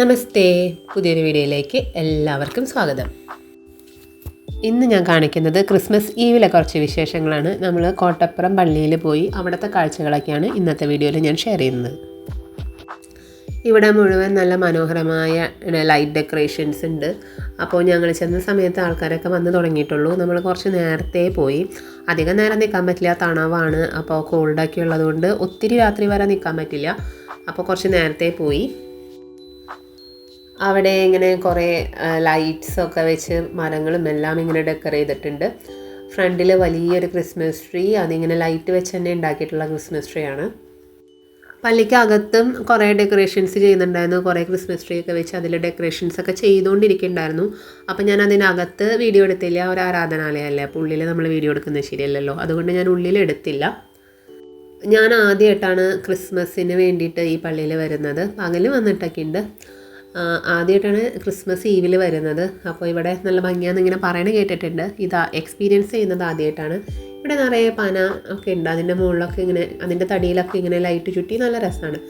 നമസ്തേ. പുതിയൊരു വീഡിയോയിലേക്ക് എല്ലാവർക്കും സ്വാഗതം. ഇന്ന് ഞാൻ കാണിക്കുന്നത് ക്രിസ്മസ് ഈവിലെ കുറച്ച് വിശേഷങ്ങളാണ്. നമ്മൾ കോട്ടപ്പുറം പള്ളിയിൽ പോയി അവിടുത്തെ കാഴ്ചകളൊക്കെയാണ് ഇന്നത്തെ വീഡിയോയിൽ ഞാൻ ഷെയർ ചെയ്യുന്നത്. ഇവിടെ മുഴുവൻ നല്ല മനോഹരമായ ലൈറ്റ് ഡെക്കറേഷൻസ് ഉണ്ട്. അപ്പോൾ ഞങ്ങൾ ചെന്ന സമയത്ത് ആൾക്കാരൊക്കെ വന്ന് തുടങ്ങിയിട്ടുള്ളൂ. നമ്മൾ കുറച്ച് നേരത്തെ പോയി. അധികം നേരം നിൽക്കാൻ പറ്റില്ല. തണവാണ്. അപ്പോൾ കോൾഡൊക്കെ ഉള്ളതുകൊണ്ട് ഒത്തിരി രാത്രി വരെ നിൽക്കാൻ പറ്റില്ല. അപ്പോൾ കുറച്ച് നേരത്തെ പോയി. അവിടെ ഇങ്ങനെ കുറേ ലൈറ്റ്സൊക്കെ വെച്ച് മരങ്ങളും എല്ലാം ഇങ്ങനെ ഡെക്കറേറ്റ് ചെയ്തിട്ടുണ്ട്. ഫ്രണ്ടിൽ വലിയൊരു ക്രിസ്മസ് ട്രീ അതിങ്ങനെ ലൈറ്റ് വെച്ച് തന്നെ ഉണ്ടാക്കിയിട്ടുള്ള ക്രിസ്മസ് ട്രീ ആണ്. പള്ളിക്കകത്തും കുറേ ഡെക്കറേഷൻസ് ചെയ്യുന്നുണ്ടായിരുന്നു. കുറേ ക്രിസ്മസ് ട്രീ ഒക്കെ വെച്ച് അതിൽ ഡെക്കറേഷൻസ് ഒക്കെ ചെയ്തുകൊണ്ടിരിക്കുന്നുണ്ടായിരുന്നു. അപ്പം ഞാൻ അതിനകത്ത് വീഡിയോ എടുത്തില്ല. ഒരു ആരാധനാലയമല്ലേ അപ്പോൾ ഉള്ളിൽ നമ്മൾ വീഡിയോ എടുക്കുന്നത് ശരിയല്ലല്ലോ. അതുകൊണ്ട് ഞാൻ ഉള്ളിൽ എടുത്തില്ല. ഞാൻ ആദ്യമായിട്ടാണ് ക്രിസ്മസിന് വേണ്ടിയിട്ട് ഈ പള്ളിയിൽ വരുന്നത്. പകൽ വന്നിട്ടൊക്കെ ഉണ്ട് ആദ്യമായിട്ടാണ് ക്രിസ്മസ് ഈവിൽ വരുന്നത്. അപ്പോൾ ഇവിടെ നല്ല ഭംഗിയാന്ന് ഇങ്ങനെ പറയണ കേട്ടിട്ടുണ്ട്. ഇതാ എക്സ്പീരിയൻസ് ചെയ്യുന്നത് ആദ്യമായിട്ടാണ്. ഇവിടെ നിറയെ പന ഒക്കെ ഉണ്ട്. അതിന്റെ മുകളിലൊക്കെ ഇങ്ങനെ അതിന്റെ തടിയിലൊക്കെ ഇങ്ങനെ ലൈറ്റ് ചുറ്റി നല്ല രസമാണ്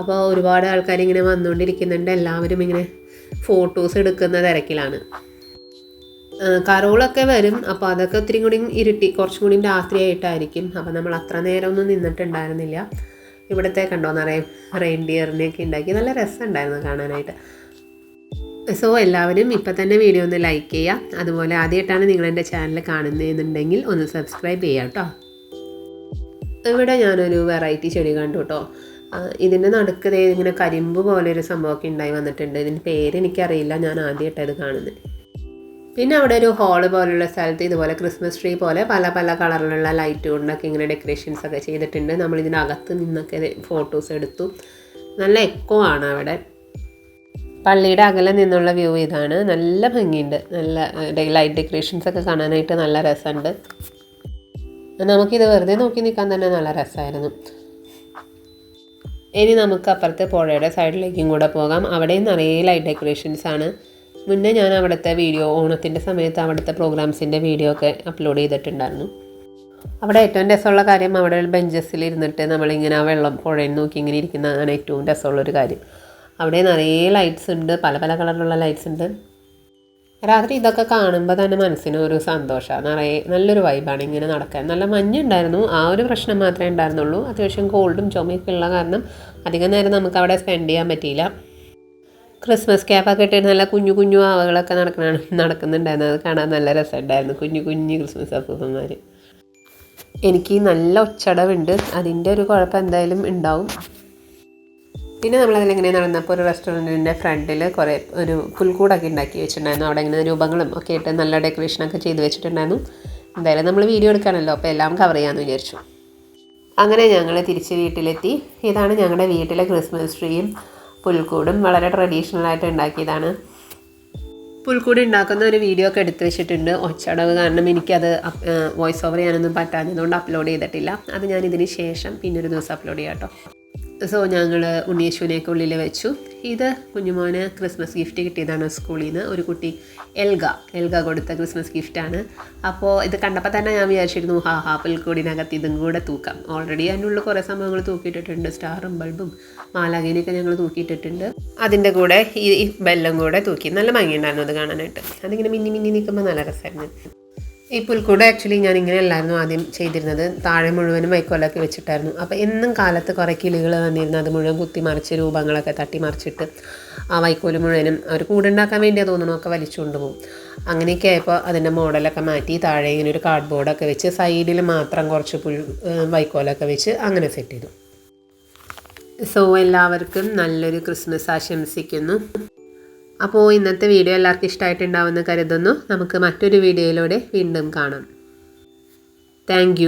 അപ്പോൾ ഒരുപാട് ആൾക്കാർ ഇങ്ങനെ വന്നുകൊണ്ടിരിക്കുന്നുണ്ട് എല്ലാവരും ഇങ്ങനെ ഫോട്ടോസ് എടുക്കുന്ന തിരക്കിലാണ്. കരോളൊക്കെ വരും. അപ്പോൾ അതൊക്കെ ഒത്തിരി കൂടി ഇരുട്ടി കുറച്ചും കൂടി രാത്രിയായിട്ടായിരിക്കും. അപ്പോൾ നമ്മൾ അത്ര നേരമൊന്നും നിന്നിട്ടുണ്ടായിരുന്നില്ല. ഇവിടുത്തെ കണ്ടോ നിറയെ റെയിൻഡിയറിനെയൊക്കെ ഉണ്ടാക്കി. നല്ല രസമുണ്ടായിരുന്നു കാണാനായിട്ട്. സോ എല്ലാവരും ഇപ്പം തന്നെ വീഡിയോ ഒന്ന് ലൈക്ക് ചെയ്യുക അതുപോലെ ആദ്യമായിട്ടാണ് നിങ്ങൾ എന്റെ ചാനൽ കാണുന്നതെന്നുണ്ടെങ്കിൽ ഒന്ന് സബ്സ്ക്രൈബ് ചെയ്യുക കേട്ടോ ഇവിടെ ഞാനൊരു വെറൈറ്റി ചെടി കണ്ടു കേട്ടോ ഇതിന്റെ നടുക്ക് ദേ ഇങ്ങനെ കരിമ്പ് പോലെ ഒരു സംഭവമൊക്കെ ഉണ്ടായി വന്നിട്ടുണ്ട്. ഇതിന്റെ പേര് എനിക്കറിയില്ല. ഞാൻ ആദ്യമായിട്ട് അത് കാണുന്നത്. പിന്നെ അവിടെ ഒരു ഹാൾ പോലുള്ള സ്ഥലത്ത് ഇതുപോലെ ക്രിസ്മസ് ട്രീ പോലെ പല പല കളറിലുള്ള ലൈറ്റ് കൊണ്ടൊക്കെ ഇങ്ങനെ ഡെക്കറേഷൻസ് ഒക്കെ ചെയ്തിട്ടുണ്ട്. നമ്മൾ ഇതിനകത്ത് നിന്നൊക്കെ ഫോട്ടോസ് എടുത്തു. നല്ല എക്കോ ആണ് അവിടെ. പള്ളിയുടെ അകലെ നിന്നുള്ള വ്യൂ ഇതാണ്. നല്ല ഭംഗിയുണ്ട്. നല്ല ലൈറ്റ് ഡെക്കറേഷൻസ് ഒക്കെ കാണാനായിട്ട് നല്ല രസമുണ്ട്. നമുക്കിത് വെറുതെ നോക്കി നിൽക്കാൻ തന്നെ നല്ല രസമായിരുന്നു. ഇനി നമുക്ക് അപ്പുറത്തെ പുഴയുടെ സൈഡിലേക്കും കൂടെ പോകാം. അവിടെയും നിറയെ ലൈറ്റ് ഡെക്കറേഷൻസ് ആണ്. മുന്നേ ഞാൻ അവിടുത്തെ വീഡിയോ ഓണത്തിന്റെ സമയത്ത് അവിടുത്തെ പ്രോഗ്രാംസിന്റെ വീഡിയോ ഒക്കെ അപ്ലോഡ് ചെയ്തിട്ടുണ്ടായിരുന്നു. അവിടെ ഏറ്റവും രസമുള്ള കാര്യം അവിടെ ബെഞ്ചസിൽ ഇരുന്നിട്ട് നമ്മളിങ്ങനെ ആ വെള്ളം പുഴയിൽ നോക്കി ഇങ്ങനെ ഇരിക്കുന്നതാണ് ഏറ്റവും രസമുള്ളൊരു കാര്യം. അവിടെ നിറയെ ലൈറ്റ്സ് ഉണ്ട്. പല പല കളറിലുള്ള ലൈറ്റ്സ് ഉണ്ട്. രാത്രി ഇതൊക്കെ കാണുമ്പോൾ തന്നെ മനസ്സിന് ഒരു സന്തോഷമാണ് നിറയെ നല്ലൊരു വൈബാണ് ഇങ്ങനെ നടക്കാൻ. നല്ല മഞ്ഞുണ്ടായിരുന്നു ആ ഒരു പ്രശ്നം മാത്രമേ ഉണ്ടായിരുന്നുള്ളൂ. അത്യാവശ്യം കോൾഡും ചുമയൊക്കെ ഉള്ള കാരണം അധികം നേരം നമുക്ക് അവിടെ സ്പെൻഡ് ചെയ്യാൻ പറ്റിയില്ല. ക്രിസ്മസ് ക്യാപ്പൊക്കെ ഇട്ടിട്ട് നല്ല കുഞ്ഞു കുഞ്ഞു ആവകളൊക്കെ നടക്കണ നടക്കുന്നുണ്ടായിരുന്നു. അത് കാണാൻ നല്ല രസമുണ്ടായിരുന്നു. കുഞ്ഞു കുഞ്ഞു ക്രിസ്മസ് അപ്പൂപ്പന്മാർ എനിക്ക് നല്ല ഒച്ചടവുണ്ട്. അതിന്റെ ഒരു കുഴപ്പം എന്തായാലും ഉണ്ടാവും. പിന്നെ നമ്മളതിലിങ്ങനെ നടന്നപ്പോൾ ഒരു റെസ്റ്റോറന്റിന്റെ ഫ്രണ്ടിൽ കുറേ ഒരു പുൽക്കൂടൊക്കെ ഉണ്ടാക്കി വെച്ചിട്ടുണ്ടായിരുന്നു. അവിടെ ഇങ്ങനെ രൂപങ്ങളും ഒക്കെ ഇട്ട് നല്ല ഡെക്കറേഷനൊക്കെ ചെയ്ത് വെച്ചിട്ടുണ്ടായിരുന്നു. എന്തായാലും നമ്മൾ വീഡിയോ എടുക്കാനല്ലോ അപ്പോൾ എല്ലാം കവർ ചെയ്യാമെന്ന് വിചാരിച്ചു. അങ്ങനെ ഞങ്ങൾ തിരിച്ച് വീട്ടിലെത്തി. ഇതാണ് ഞങ്ങളുടെ വീട്ടിലെ ക്രിസ്മസ് ട്രീയും പുൽക്കൂടും വളരെ ട്രഡീഷണൽ ആയിട്ട് ഉണ്ടാക്കിയതാണ്. പുൽക്കൂട് ഉണ്ടാക്കുന്ന ഒരു വീഡിയോ ഒക്കെ എടുത്തു വെച്ചിട്ടുണ്ട്. ഒച്ചടവ് കാരണം എനിക്കത് വോയിസ് ഓവർ ചെയ്യാനൊന്നും പറ്റാഞ്ഞതുകൊണ്ട് അപ്ലോഡ് ചെയ്തിട്ടില്ല. അത് ഞാൻ ഇതിന് ശേഷം പിന്നൊരു ദിവസം അപ്ലോഡ് ചെയ്യാം കേട്ടോ. സോ ഞങ്ങൾ ഉണ്ണിയേശുവിനെയൊക്കെ ഉള്ളിൽ വെച്ചു. ഇത് കുഞ്ഞുമോന് ക്രിസ്മസ് ഗിഫ്റ്റ് കിട്ടിയതാണ് സ്കൂളിൽ നിന്ന് ഒരു കുട്ടി എൽഗ എൽഗ കൊടുത്ത ക്രിസ്മസ് ഗിഫ്റ്റാണ് അപ്പോൾ ഇത് കണ്ടപ്പോൾ തന്നെ ഞാൻ വിചാരിച്ചിരുന്നു ഹാ ഹാ പുൽക്കൂടിനകത്ത് ഇതും കൂടെ തൂക്കാം. ഓൾറെഡി അതിനുള്ള കുറേ സംഭവങ്ങൾ തൂക്കിയിട്ടിട്ടുണ്ട്. സ്റ്റാറും ബൾബും മാലാകേനെയൊക്കെ ഞങ്ങൾ തൂക്കിയിട്ടിട്ടുണ്ട്. അതിന്റെ കൂടെ ഈ ബെല്ലും കൂടെ തൂക്കി. നല്ല ഭംഗിയുണ്ടായിരുന്നു അത് കാണാനായിട്ട്. അതിങ്ങനെ മിന്നി മിന്നി നിൽക്കുമ്പോൾ നല്ല രസമായിരുന്നു ഈ പുൽക്കൂട് ആക്ച്വലി ഞാൻ ഇങ്ങനെ അല്ലായിരുന്നു ആദ്യം ചെയ്തിരുന്നത്. താഴെ മുഴുവനും വൈക്കോലൊക്കെ വെച്ചിട്ടായിരുന്നു. അപ്പോൾ എന്നും കാലത്ത് കുറേ കിളികൾ വന്നിരുന്നു. അത് മുഴുവൻ കുത്തി മറിച്ച് രൂപങ്ങളൊക്കെ തട്ടി മറിച്ചിട്ട് ആ വൈക്കോൽ മുഴുവനും അവർ കൂടുണ്ടാക്കാൻ വേണ്ടി തോന്നുന്നു ഒക്കെ വലിച്ചുകൊണ്ട് പോകും അങ്ങനെയൊക്കെ ആയപ്പോൾ അതിന്റെ മോഡലൊക്കെ മാറ്റി താഴെ ഇങ്ങനെ ഒരു കാർഡ് ബോർഡൊക്കെ വെച്ച് സൈഡിൽ മാത്രം കുറച്ച് പുൽ വൈക്കോലൊക്കെ വെച്ച് അങ്ങനെ സെറ്റ് ചെയ്തു. സോ എല്ലാവർക്കും നല്ലൊരു ക്രിസ്മസ് ആശംസിക്കുന്നു. അപ്പോൾ ഇന്നത്തെ വീഡിയോ എല്ലാവർക്കും ഇഷ്ടമായിട്ടുണ്ടാവുമെന്ന് കരുതുന്നു. നമുക്ക് മറ്റൊരു വീഡിയോയിലൂടെ വീണ്ടും കാണാം. താങ്ക്